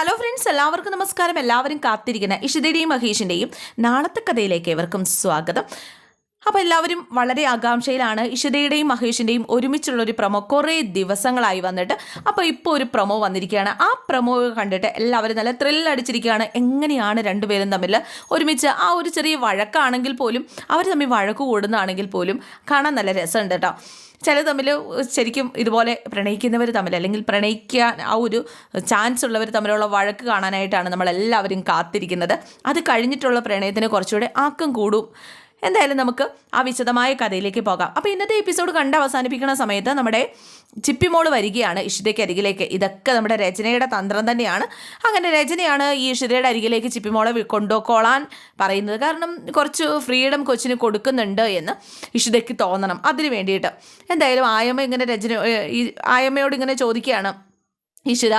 Hello friends എല്ലാവർക്കും നമസ്കാരം. എല്ലാവരും കാത്തിരിക്കുന്ന. ഇഷിതയുടെയും മഹേഷിന്റെയും നാളത്തെ കഥയിലേക്ക് ഏവർക്കും സ്വാഗതം. അപ്പോൾ എല്ലാവരും വളരെ ആകാംക്ഷയിലാണ് ഇഷിതയുടെയും മഹേഷിന്റെയും ഒരുമിച്ചുള്ള ഒരു പ്രൊമോ കുറേ ദിവസങ്ങളായി വന്നിട്ട് അപ്പോൾ ഇപ്പോൾ ഒരു പ്രൊമോ വന്നിരിക്കുകയാണ്. ആ പ്രൊമോ കണ്ടിട്ട് എല്ലാവരും നല്ല ത്രില്ലടിച്ചിരിക്കുകയാണ് എങ്ങനെയാണ് രണ്ടുപേരും തമ്മിൽ ഒരുമിച്ച് ആ ഒരു ചെറിയ വഴക്കാണെങ്കിൽ പോലും അവർ തമ്മിൽ വഴക്ക് കൂടുന്നതാണെങ്കിൽ പോലും കാണാൻ നല്ല രസമുണ്ട് കേട്ടോ. ചില തമ്മിൽ ശരിക്കും ഇതുപോലെ പ്രണയിക്കുന്നവർ തമ്മിൽ അല്ലെങ്കിൽ പ്രണയിക്കാൻ ആ ഒരു ചാൻസ് ഉള്ളവർ തമ്മിലുള്ള വഴക്ക് കാണാനായിട്ടാണ് നമ്മളെല്ലാവരും കാത്തിരിക്കുന്നത്. അത് കഴിഞ്ഞിട്ടുള്ള പ്രണയത്തിന് കുറച്ചുകൂടെ ആക്കം കൂടും. എന്തായാലും നമുക്ക് ആ വിശദമായ കഥയിലേക്ക് പോകാം. അപ്പോൾ ഇന്നത്തെ എപ്പിസോഡ് കണ്ട് അവസാനിപ്പിക്കുന്ന സമയത്ത് നമ്മുടെ ചിപ്പിമോൾ വരികയാണ് ഇഷിതയ്ക്ക് അരികിലേക്ക്. ഇതൊക്കെ നമ്മുടെ രചനയുടെ തന്ത്രം തന്നെയാണ്. അങ്ങനെ രചനയാണ് ഈ ഇഷിതയുടെ അരികിലേക്ക് ചിപ്പിമോളെ കൊണ്ടുപോയിക്കോളാൻ പറയുന്നത്. കാരണം കുറച്ച് ഫ്രീഡം കൊച്ചിന് കൊടുക്കുന്നുണ്ട് എന്ന് ഇഷിതയ്ക്ക് തോന്നണം. അതിന് വേണ്ടിയിട്ട് എന്തായാലും ആയമ്മ ഇങ്ങനെ രചന ഈ ആയമ്മയോട് ഇങ്ങനെ ചോദിക്കുകയാണ്. ഈശ്വര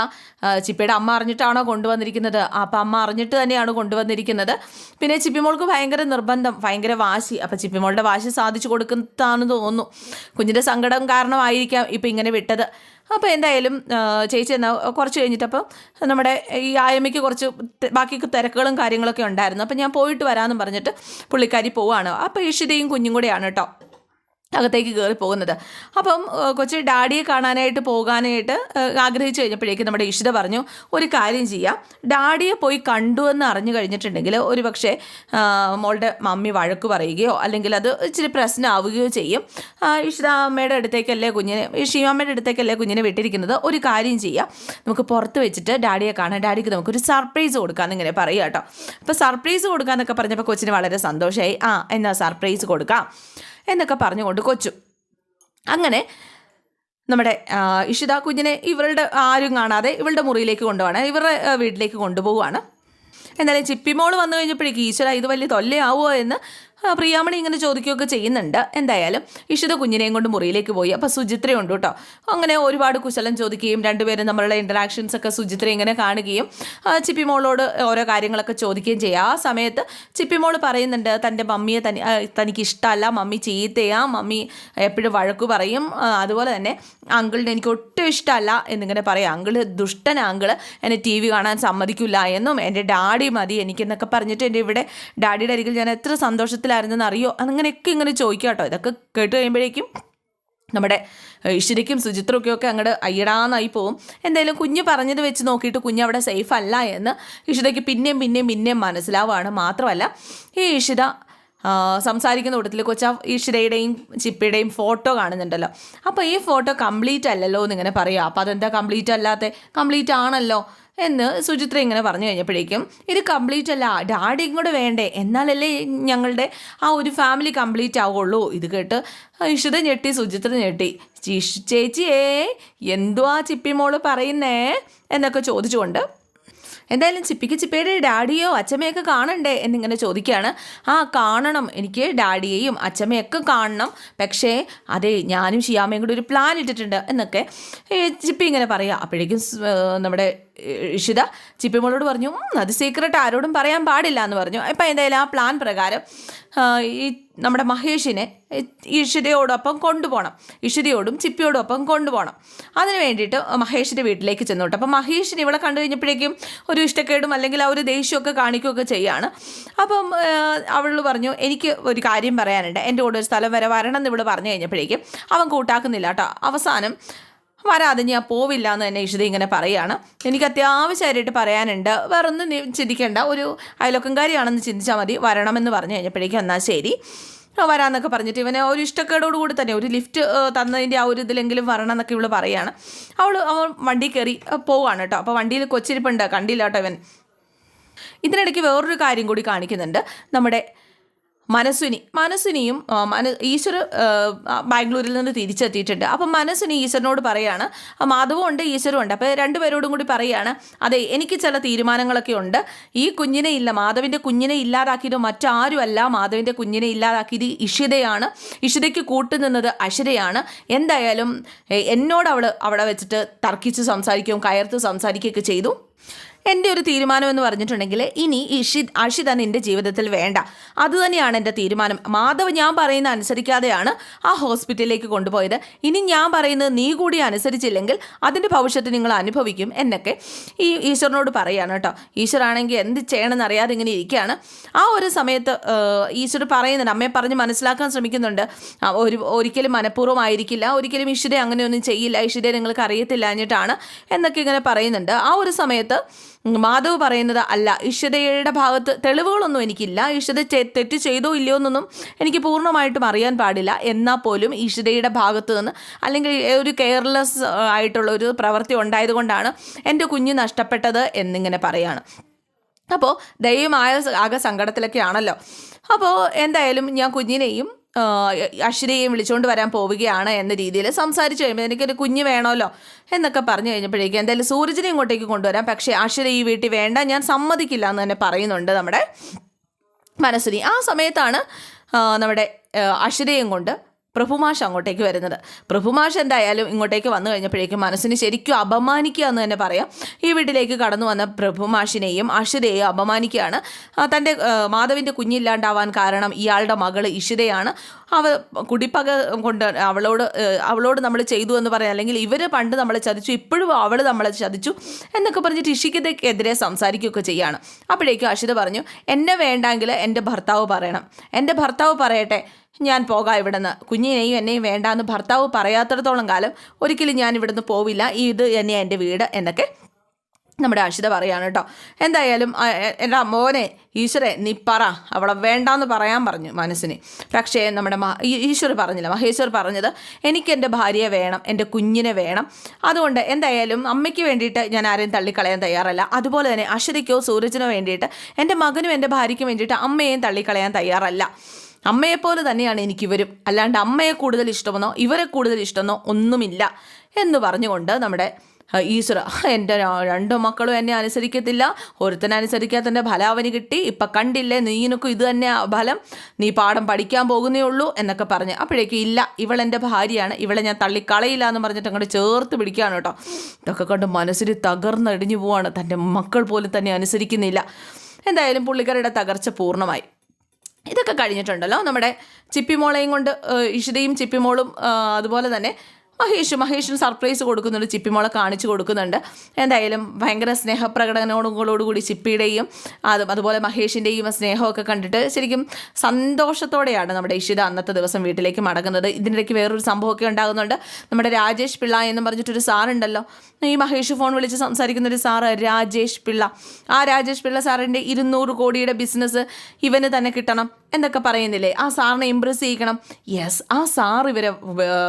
ചിപ്പയുടെ അമ്മ അറിഞ്ഞിട്ടാണോ കൊണ്ടുവന്നിരിക്കുന്നത്? അപ്പം അമ്മ അറിഞ്ഞിട്ട് തന്നെയാണ് കൊണ്ടുവന്നിരിക്കുന്നത്. പിന്നെ ചിപ്പിമോൾക്ക് ഭയങ്കര നിർബന്ധം ഭയങ്കര വാശി. അപ്പം ചിപ്പിമോളുടെ വാശി സാധിച്ചു കൊടുക്കുന്നതാണെന്ന് തോന്നുന്നു. കുഞ്ഞിന്റെ സങ്കടം കാരണമായിരിക്കാം ഇപ്പം ഇങ്ങനെ വിട്ടത്. അപ്പോൾ എന്തായാലും ചേച്ചി എന്നാൽ കുറച്ച് കഴിഞ്ഞിട്ടപ്പോൾ നമ്മുടെ ഈ ആയമ്മയ്ക്ക് കുറച്ച് ബാക്കി തിരക്കുകളും കാര്യങ്ങളൊക്കെ ഉണ്ടായിരുന്നു. അപ്പം ഞാൻ പോയിട്ട് വരാമെന്ന് പറഞ്ഞിട്ട് പുള്ളിക്കാരി പോവാണ്. അപ്പോൾ ഇഷിതയും കുഞ്ഞും കൂടെയാണ് കേട്ടോ അകത്തേക്ക് കയറി പോകുന്നത്. അപ്പം കൊച്ചി ഡാഡിയെ കാണാനായിട്ട് പോകാനായിട്ട് ആഗ്രഹിച്ചു കഴിഞ്ഞപ്പോഴേക്കും നമ്മുടെ ഇഷിത പറഞ്ഞു ഒരു കാര്യം ചെയ്യാം. ഡാഡിയെ പോയി കണ്ടു എന്ന് അറിഞ്ഞു കഴിഞ്ഞിട്ടുണ്ടെങ്കിൽ ഒരു പക്ഷേ മോളുടെ മമ്മി വഴക്ക് പറയുകയോ അല്ലെങ്കിൽ അത് ഇച്ചിരി പ്രശ്നമാവുകയോ ചെയ്യും. ഇഷിത അമ്മയുടെ അടുത്തേക്കല്ലേ കുഞ്ഞിനെ ഷീമാമ്മയുടെ അടുത്തേക്കല്ലേ കുഞ്ഞിനെ വിട്ടിരിക്കുന്നത്? ഒരു കാര്യം ചെയ്യാം. നമുക്ക് പുറത്ത് വെച്ചിട്ട് ഡാഡിയെ കാണാം. ഡാഡിക്ക് നമുക്കൊരു സർപ്രൈസ് കൊടുക്കാമെന്ന് ഇങ്ങനെ പറയുക കേട്ടോ. അപ്പോൾ സർപ്രൈസ് കൊടുക്കാമെന്നൊക്കെ പറഞ്ഞപ്പോൾ കൊച്ചിന് വളരെ സന്തോഷമായി ആ എന്നാൽ സർപ്രൈസ് കൊടുക്കാം. എന്നൊക്കെ പറഞ്ഞുകൊണ്ട് കൊച്ചു. അങ്ങനെ നമ്മുടെ ഇഷിത കുഞ്ഞിനെ ഇവരുടെ ആരും കാണാതെ ഇവളുടെ മുറിയിലേക്ക് കൊണ്ടുപോവാണ്. ഇവരുടെ വീട്ടിലേക്ക് കൊണ്ടുപോവുകയാണ് എന്തായാലും ചിപ്പിമോൾ വന്നു കഴിഞ്ഞപ്പോഴേക്ക് ഈശ്വര ഇത് വലിയ തൊല്ലയാവുമോ എന്ന് പ്രിയാമണി ഇങ്ങനെ ചോദിക്കുകയൊക്കെ ചെയ്യുന്നുണ്ട്. എന്തായാലും ഇഷിത കുഞ്ഞിനെയും കൊണ്ട് മുറിയിലേക്ക് പോയി. അപ്പോൾ സുചിത്രയുണ്ട് കേട്ടോ. അങ്ങനെ ഒരുപാട് കുശലം ചോദിക്കുകയും രണ്ടുപേരും നമ്മളുടെ ഇന്ററാക്ഷൻസ് ഒക്കെ സുചിത്ര ഇങ്ങനെ കാണുകയും ചിപ്പി മോളോട് ഓരോ കാര്യങ്ങളൊക്കെ ചോദിക്കുകയും ചെയ്യുക ആ സമയത്ത് ചിപ്പി മോൾ പറയുന്നുണ്ട് തന്റെ മമ്മിയെ തനി തനിക്ക് ഇഷ്ടമല്ല മമ്മി ചീത്തയാ. മമ്മി എപ്പോഴും വഴക്കു പറയും. അതുപോലെ തന്നെ അങ്കിളിനെ എനിക്ക് ഒട്ടും ഇഷ്ടമല്ല എന്നിങ്ങനെ പറയാം. അങ്കിൾ ദുഷ്ടൻ അങ്കിൾ എന്നെ ടി വി കാണാൻ സമ്മതിക്കില്ല. എന്നും എന്റെ ഡാഡി മതി എനിക്കെന്നൊക്കെ പറഞ്ഞിട്ട് എന്റെ ഇവിടെ ഡാഡിയുടെ അരികിൽ ഞാൻ എത്ര സന്തോഷത്തിലായിരുന്നെന്ന് അറിയോ? അങ്ങനെയൊക്കെ ഇങ്ങനെ ചോദിക്കാം കേട്ടോ. ഇതൊക്കെ കേട്ട് കഴിയുമ്പോഴേക്കും നമ്മുടെ ഇഷിരിക്കും സുചിത്രയ്ക്കും ഒക്കെ അങ്ങോട്ട് അയ്യടാന്നായി പോവും. എന്തായാലും കുഞ്ഞ് പറഞ്ഞത് വെച്ച് നോക്കിയിട്ട് കുഞ്ഞ് അവിടെ സേഫ് അല്ല എന്ന് ഇഷിതയ്ക്ക് പിന്നെയും പിന്നെയും പിന്നെയും മനസ്സിലാവുകയാണ്. മാത്രമല്ല ഈ ഇഷിത സംസാരിക്കുന്ന കൂട്ടത്തിൽ കൊച്ച ഈശ്വരയുടെയും ചിപ്പിയുടെയും ഫോട്ടോ കാണുന്നുണ്ടല്ലോ. അപ്പോൾ ഈ ഫോട്ടോ കംപ്ലീറ്റ് അല്ലല്ലോ എന്നിങ്ങനെ പറയുക അപ്പോൾ അതെന്താ കംപ്ലീറ്റ് അല്ലാത്ത? കംപ്ലീറ്റ് ആണല്ലോ എന്ന് സുചിത്ര ഇങ്ങനെ പറഞ്ഞു കഴിഞ്ഞപ്പോഴേക്കും ഇത് കംപ്ലീറ്റ് അല്ല ഡാഡിയും കൂടെ വേണ്ടേ? എന്നാലല്ലേ ഞങ്ങളുടെ ആ ഒരു ഫാമിലി കംപ്ലീറ്റ് ആവുള്ളൂ. ഇത് കേട്ട് ഇഷിത ഞെട്ടി സുചിത്ര ഞെട്ടി. ചേച്ചിയേ എന്തുവാ ചിപ്പിമോൾ പറയുന്നേ? എന്നൊക്കെ ചോദിച്ചുകൊണ്ട് എന്തായാലും ചിപ്പിക്ക് ചിപ്പയുടെ ഡാഡിയോ അച്ഛമ്മയൊക്കെ കാണണ്ടേ എന്നിങ്ങനെ ചോദിക്കുകയാണ് ആ കാണണം. എനിക്ക് ഡാഡിയെയും അച്ഛമ്മയൊക്കെ കാണണം. പക്ഷേ അതെ ഞാനും ഷിയാമയും കൂടി ഒരു പ്ലാൻ ഇട്ടിട്ടുണ്ട് എന്നൊക്കെ ചിപ്പി ഇങ്ങനെ പറയുക അപ്പോഴേക്കും നമ്മുടെ ഇഷിത ചിപ്പിമോളോട് പറഞ്ഞു "ഉം, അത് സീക്രട്ട് ആരോടും പറയാൻ പാടില്ല എന്ന് പറഞ്ഞു. അപ്പം എന്തായാലും ആ പ്ലാൻ പ്രകാരം ഈ നമ്മുടെ മഹേഷിനെ ഇഷിതയോടൊപ്പം കൊണ്ടുപോകണം ഇഷിതയോടും ചിപ്പിയോടൊപ്പം കൊണ്ടുപോകണം അതിന് വേണ്ടിയിട്ട് മഹേഷിന്റെ വീട്ടിലേക്ക് ചെന്നോട്ടെ. അപ്പം മഹേഷിന് ഇവിടെ കണ്ടു കഴിഞ്ഞപ്പോഴേക്കും ഒരു ഇഷ്ടക്കേടും അല്ലെങ്കിൽ ആ ഒരു ദേഷ്യമൊക്കെ കാണിക്കുകയൊക്കെ ചെയ്യാണ്. അപ്പം അവൾ പറഞ്ഞു എനിക്ക് ഒരു കാര്യം പറയാനുണ്ട്. എന്റെ കൂടെ ഒരു സ്ഥലം വരെ വരണം എന്ന് ഇവിടെ പറഞ്ഞു കഴിഞ്ഞപ്പോഴേക്കും അവൻ കൂട്ടാക്കുന്നില്ല കേട്ടോ. അവസാനം വരാതെ ഞാൻ പോവില്ല എന്ന് തന്നെ ഇഷിത ഇങ്ങനെ പറയുകയാണ്. എനിക്ക് അത്യാവശ്യമായിട്ട് പറയാനുണ്ട്. വേറെ ഒന്നും നീ ചിന്തിക്കേണ്ട. ഒരു അയലൊക്കംകാരിയാണെന്ന് ചിന്തിച്ചാൽ മതി. വരണമെന്ന് പറഞ്ഞു കഴിഞ്ഞപ്പോഴേക്കും എന്നാൽ ശരി. വരാമെന്നൊക്കെ പറഞ്ഞിട്ട് ഇവനെ ഒരു ഇഷ്ടക്കേടോട് കൂടി തന്നെ ഒരു ലിഫ്റ്റ് തന്നതിന്റെ ആ ഒരു ഇതിലെങ്കിലും വരണം എന്നൊക്കെ ഇവൾ പറയാണ് അവൾ അവൻ വണ്ടി കയറി പോവാണ് കേട്ടോ. അപ്പോൾ വണ്ടിയിൽ കൊച്ചിരിപ്പുണ്ട്. കണ്ടില്ല കേട്ടോ ഇവൻ. ഇതിനിടയ്ക്ക് വേറൊരു കാര്യം കൂടി കാണിക്കുന്നുണ്ട്. നമ്മുടെ മനസ്വിനി മനസ്വിനിയും ആ, മന ഈശ്വർ ബാംഗ്ലൂരിൽ നിന്ന് തിരിച്ചെത്തിയിട്ടുണ്ട്. അപ്പം മനസ്വിനി ഈശ്വരനോട് പറയാണ് മാധവും ഉണ്ട് ഈശ്വരും ഉണ്ട്. അപ്പോൾ രണ്ടുപേരോടും കൂടി പറയാണ് അതെ എനിക്ക് ചില തീരുമാനങ്ങളൊക്കെ ഉണ്ട്. ഈ കുഞ്ഞിനെ ഇല്ല മാധവിന്റെ കുഞ്ഞിനെ ഇല്ലാതാക്കിയത് മറ്റാരുമല്ല. മാധവിന്റെ കുഞ്ഞിനെ ഇല്ലാതാക്കിയത് ഇഷിതയാണ്. ഇഷിതയ്ക്ക് കൂട്ടുനിന്നത് അശിരയാണ് എന്തായാലും എന്നോട് അവൾ അവിടെ വെച്ചിട്ട് തർക്കിച്ച് സംസാരിക്കുകയും കയർത്ത് സംസാരിക്കുകയൊക്കെ ചെയ്തു. എന്റെ ഒരു തീരുമാനം എന്ന് പറഞ്ഞിട്ടുണ്ടെങ്കിൽ ഇനി ഇഷിത് അഷിത നിന്റെ ജീവിതത്തിൽ വേണ്ട. അതുതന്നെയാണ് എന്റെ തീരുമാനം. മാധവ് ഞാൻ പറയുന്ന അനുസരിക്കാതെയാണ് ആ ഹോസ്പിറ്റലിലേക്ക് കൊണ്ടുപോയത്. ഇനി ഞാൻ പറയുന്നത് നീ കൂടി അനുസരിച്ചില്ലെങ്കിൽ അതിന്റെ ഭവിഷ്യത്ത് നിങ്ങൾ അനുഭവിക്കും എന്നൊക്കെ ഈ ഈശ്വരനോട് പറയുകയാണ് കേട്ടോ. ഈശ്വരാണെങ്കിൽ എന്ത് ചെയ്യണമെന്ന് അറിയാതെ ഇങ്ങനെ ഇരിക്കുകയാണ്. ആ ഒരു സമയത്ത് ഈശ്വർ പറയുന്നുണ്ട് അമ്മയെ പറഞ്ഞ് മനസ്സിലാക്കാൻ ശ്രമിക്കുന്നുണ്ട്. ഒരു ഒരിക്കലും മനഃപൂർവമായിരിക്കില്ല. ഒരിക്കലും ഈശ്വരെ അങ്ങനെയൊന്നും ചെയ്യില്ല. ഈശ്വരെ നിങ്ങൾക്ക് അറിയത്തില്ല എന്നിട്ടാണ് എന്നൊക്കെ ഇങ്ങനെ പറയുന്നുണ്ട്. ആ ഒരു സമയത്ത് മാധവ് പറയുന്നത് അല്ല ഇഷിതയുടെ ഭാഗത്ത് തെളിവുകളൊന്നും എനിക്കില്ല. ഇഷിത തെറ്റ് ചെയ്തോ ഇല്ലയോ എന്നൊന്നും എനിക്ക് പൂർണമായിട്ടും അറിയാൻ പാടില്ല. എന്നാൽ പോലും ഇഷിതയുടെ ഭാഗത്ത് നിന്ന് അല്ലെങ്കിൽ ഒരു കെയർലെസ് ആയിട്ടുള്ള ഒരു പ്രവൃത്തി ഉണ്ടായതുകൊണ്ടാണ് എന്റെ കുഞ്ഞ് നഷ്ടപ്പെട്ടത് എന്നിങ്ങനെ പറയാണ്. അപ്പോൾ ദൈവമായ ആകെ സങ്കടത്തിലൊക്കെ ആണല്ലോ അപ്പോൾ എന്തായാലും ഞാൻ കുഞ്ഞിനെയും ആ, അശ്വിനെയും വിളിച്ചുകൊണ്ട് വരാൻ പോവുകയാണ് എന്ന രീതിയിൽ സംസാരിച്ചു കഴിയുമ്പോൾ എനിക്കൊരു കുഞ്ഞ് വേണമല്ലോ എന്നൊക്കെ പറഞ്ഞു കഴിഞ്ഞപ്പോഴേക്കും എന്തായാലും സൂരജിനെ ഇങ്ങോട്ടേക്ക് കൊണ്ടുവരാം. പക്ഷേ അശ്വര ഈ വീട്ടിൽ വേണ്ട ഞാൻ സമ്മതിക്കില്ല എന്ന് തന്നെ പറയുന്നുണ്ട് നമ്മുടെ മനസ്സിനി ആ സമയത്താണ് നമ്മുടെ അശ്വരയും കൊണ്ട് പ്രഭുമാഷ് അങ്ങോട്ടേക്ക് വരുന്നത്. പ്രഭുമാഷ് എന്തായാലും ഇങ്ങോട്ടേക്ക് വന്നു കഴിഞ്ഞപ്പോഴേക്കും മനസ്സിന് ശരിക്കും അപമാനിക്കുക എന്ന് തന്നെ പറയാം. ഈ വീട്ടിലേക്ക് കടന്നു വന്ന പ്രഭുമാഷിനെയും അഷിതയെയും അപമാനിക്കുകയാണ്. തന്റെ മാധവിന്റെ കുഞ്ഞില്ലാണ്ടാവാൻ കാരണം ഇയാളുടെ മകൾ ഇഷിതയാണ്. അവ കുടിപ്പക കൊണ്ട് അവളോട് അവളോട് നമ്മൾ ചെയ്തു എന്ന് പറയാം. അല്ലെങ്കിൽ ഇവർ പണ്ട് നമ്മളെ ചതിച്ചു ഇപ്പോഴും അവൾ നമ്മളെ ചതിച്ചു എന്നൊക്കെ പറഞ്ഞിട്ട് ഇഷിക്കതയ്ക്കെതിരെ സംസാരിക്കുകയൊക്കെ ചെയ്യാണ്. അപ്പോഴേക്കും അഷിത പറഞ്ഞു എന്നെ വേണ്ടെങ്കിൽ എന്റെ ഭർത്താവ് പറയണം. എന്റെ ഭർത്താവ് പറയട്ടെ. ഞാൻ പോകാം ഇവിടുന്ന്. കുഞ്ഞിനെയും എന്നെയും വേണ്ടാന്ന് ഭർത്താവ് പറയാത്തിടത്തോളം കാലം ഒരിക്കലും ഞാൻ ഇവിടുന്ന് പോവില്ല. ഇത് തന്നെയാണ് എന്റെ വീട് എന്നൊക്കെ നമ്മുടെ അഷിത പറയാണ് കേട്ടോ. എന്തായാലും എന്റെ മോനെ ഈശ്വരെ നീ പറ. അവളെ വേണ്ടാന്ന് പറയാൻ പറഞ്ഞു മനസ്സിന്. പക്ഷേ നമ്മുടെ ഈശ്വർ പറഞ്ഞില്ല. മഹേശ്വർ പറഞ്ഞത് എനിക്ക് എന്റെ ഭാര്യയെ വേണം എന്റെ കുഞ്ഞിനെ വേണം. അതുകൊണ്ട് എന്തായാലും അമ്മയ്ക്ക് വേണ്ടിയിട്ട് ഞാൻ ആരെയും തള്ളിക്കളയാൻ തയ്യാറല്ല. അതുപോലെ തന്നെ അശ്വതിക്കോ സൂരജിനോ വേണ്ടിയിട്ട് എന്റെ മകനും എന്റെ ഭാര്യയ്ക്കും വേണ്ടിയിട്ട് അമ്മയെയും തള്ളിക്കളയാൻ തയ്യാറല്ല. അമ്മയെപ്പോലെ തന്നെയാണ് എനിക്കിവരും. അല്ലാണ്ട് അമ്മയെ കൂടുതൽ ഇഷ്ടമെന്നോ ഇവരെ കൂടുതൽ ഇഷ്ടമെന്നോ ഒന്നുമില്ല എന്ന് പറഞ്ഞുകൊണ്ട് നമ്മുടെ ഈശ്വര എന്റെ രണ്ടു മക്കളും എന്നെ അനുസരിക്കത്തില്ല. ഒരുത്തനെ അനുസരിക്കാത്തതിന്റെ അവന് കിട്ടി. ഇപ്പം കണ്ടില്ലേ നീനക്കും ഇത് തന്നെ ഫലം. നീ പാഠം പഠിക്കാൻ പോകുന്നേ ഉള്ളൂ എന്നൊക്കെ പറഞ്ഞ്. അപ്പോഴേക്കും ഇല്ല ഇവളെന്റെ ഭാര്യയാണ്. ഇവളെ ഞാൻ തള്ളിക്കളയില്ല എന്ന് പറഞ്ഞിട്ട് അങ്ങോട്ട് ചേർത്ത് പിടിക്കുകയാണ് കേട്ടോ. ഇതൊക്കെ കണ്ട് മനസ്സിൽ തകർന്നടിഞ്ഞു പോവാണ്. തന്റെ മക്കൾ പോലും തന്നെ അനുസരിക്കുന്നില്ല. എന്തായാലും പുള്ളിക്കാരുടെ തകർച്ച പൂർണമായി. ഇതൊക്കെ കഴിഞ്ഞിട്ടുണ്ടല്ലോ. നമ്മുടെ ചിപ്പിമോളെയും കൊണ്ട് ഇഷിതയും ചിപ്പിമോളും അതുപോലെ തന്നെ മഹേഷ് മഹേഷിന് സർപ്രൈസ് കൊടുക്കുന്നുണ്ട്. ചിപ്പിമോളെ കാണിച്ചു കൊടുക്കുന്നുണ്ട്. എന്തായാലും ഭയങ്കര സ്നേഹപ്രകടനങ്ങളോടുകൂടി ചിപ്പിയുടെയും അതും അതുപോലെ മഹേഷിന്റെയും സ്നേഹമൊക്കെ കണ്ടിട്ട് ശരിക്കും സന്തോഷത്തോടെയാണ് നമ്മുടെ ഇഷിത അന്നത്തെ ദിവസം വീട്ടിലേക്ക് മടങ്ങുന്നത്. ഇതിനിടയ്ക്ക് വേറൊരു സംഭവമൊക്കെ ഉണ്ടാകുന്നുണ്ട്. നമ്മുടെ രാജേഷ് പിള്ള എന്ന് പറഞ്ഞിട്ടൊരു സാറുണ്ടല്ലോ ഈ മഹേഷ് ഫോൺ വിളിച്ച് സംസാരിക്കുന്ന ഒരു സാറ് രാജേഷ് പിള്ള. ആ രാജേഷ് പിള്ള സാറിന്റെ ഇരുന്നൂറ് കോടിയുടെ ബിസിനസ് ഇവന് തന്നെ കിട്ടണം. എന്നൊക്കെ പറയുന്നില്ലേ? ആ സാറിനെ ഇമ്പ്രസ് ചെയ്യിക്കണം. യെസ് ആ സാർ ഇവരെ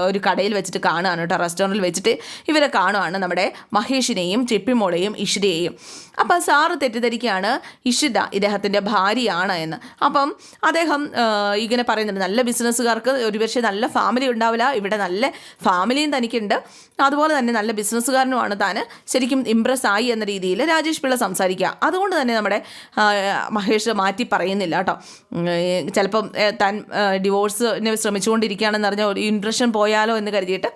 ഒരു കടയിൽ വെച്ചിട്ട് കാണുകയാണ് കേട്ടോ റെസ്റ്റോറന്റിൽ വെച്ചിട്ട് ഇവരെ കാണുകയാണ് നമ്മുടെ മഹേഷിനെയും ചെപ്പിമോളെയും ഇഷിതയെയും. അപ്പം സാറ് തെറ്റിദ്ധരിക്കുകയാണ് ഇഷിത ഇദ്ദേഹത്തിന്റെ ഭാര്യയാണ് എന്ന്. അപ്പം അദ്ദേഹം ഇങ്ങനെ പറയുന്നുണ്ട് നല്ല ബിസിനസ്സുകാർക്ക് ഒരുപക്ഷെ നല്ല ഫാമിലി ഉണ്ടാവില്ല ഇവിടെ നല്ല ഫാമിലിയും തനിക്കുണ്ട്. അതുപോലെ തന്നെ നല്ല ബിസിനസ്സുകാരനുമാണ് താൻ. ശരിക്കും ഇമ്പ്രസ് ആയി എന്ന രീതിയിൽ രാജേഷ് പിള്ള സംസാരിക്കുക. അതുകൊണ്ട് തന്നെ നമ്മുടെ മഹേഷ് മാറ്റി പറയുന്നില്ല കേട്ടോ. ചിലപ്പം താൻ ഡിവോഴ്സിന് ശ്രമിച്ചുകൊണ്ടിരിക്കുകയാണെന്ന് പറഞ്ഞാൽ ഒരു ഇൻട്രഷൻ പോയാലോ എന്ന് കരുതിയിട്ട്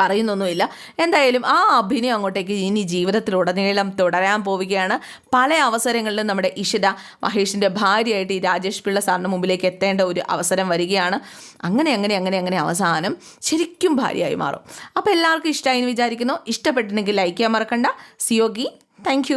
പറയുന്നൊന്നുമില്ല. എന്തായാലും ആ അഭിനയം അങ്ങോട്ടേക്ക് ഇനി ജീവിതത്തിലുടനീളം തുടരാൻ പോവുകയാണ്. പല അവസരങ്ങളിലും നമ്മുടെ ഇഷിത മഹേഷിന്റെ ഭാര്യയായിട്ട് ഈ രാജേഷ് പിള്ള സാറിന് മുമ്പിലേക്ക് എത്തേണ്ട ഒരു അവസരം വരികയാണ്. അങ്ങനെ അങ്ങനെ അങ്ങനെ അങ്ങനെ അവസാനം ശരിക്കും ഭാര്യയായി മാറും. അപ്പോൾ എല്ലാവർക്കും ഇഷ്ടമായി എന്ന് വിചാരിക്കുന്നു. ഇഷ്ടപ്പെട്ടിട്ടുണ്ടെങ്കിൽ ലൈക്ക് ചെയ്യാൻ മറക്കണ്ട. സിയോഗി താങ്ക്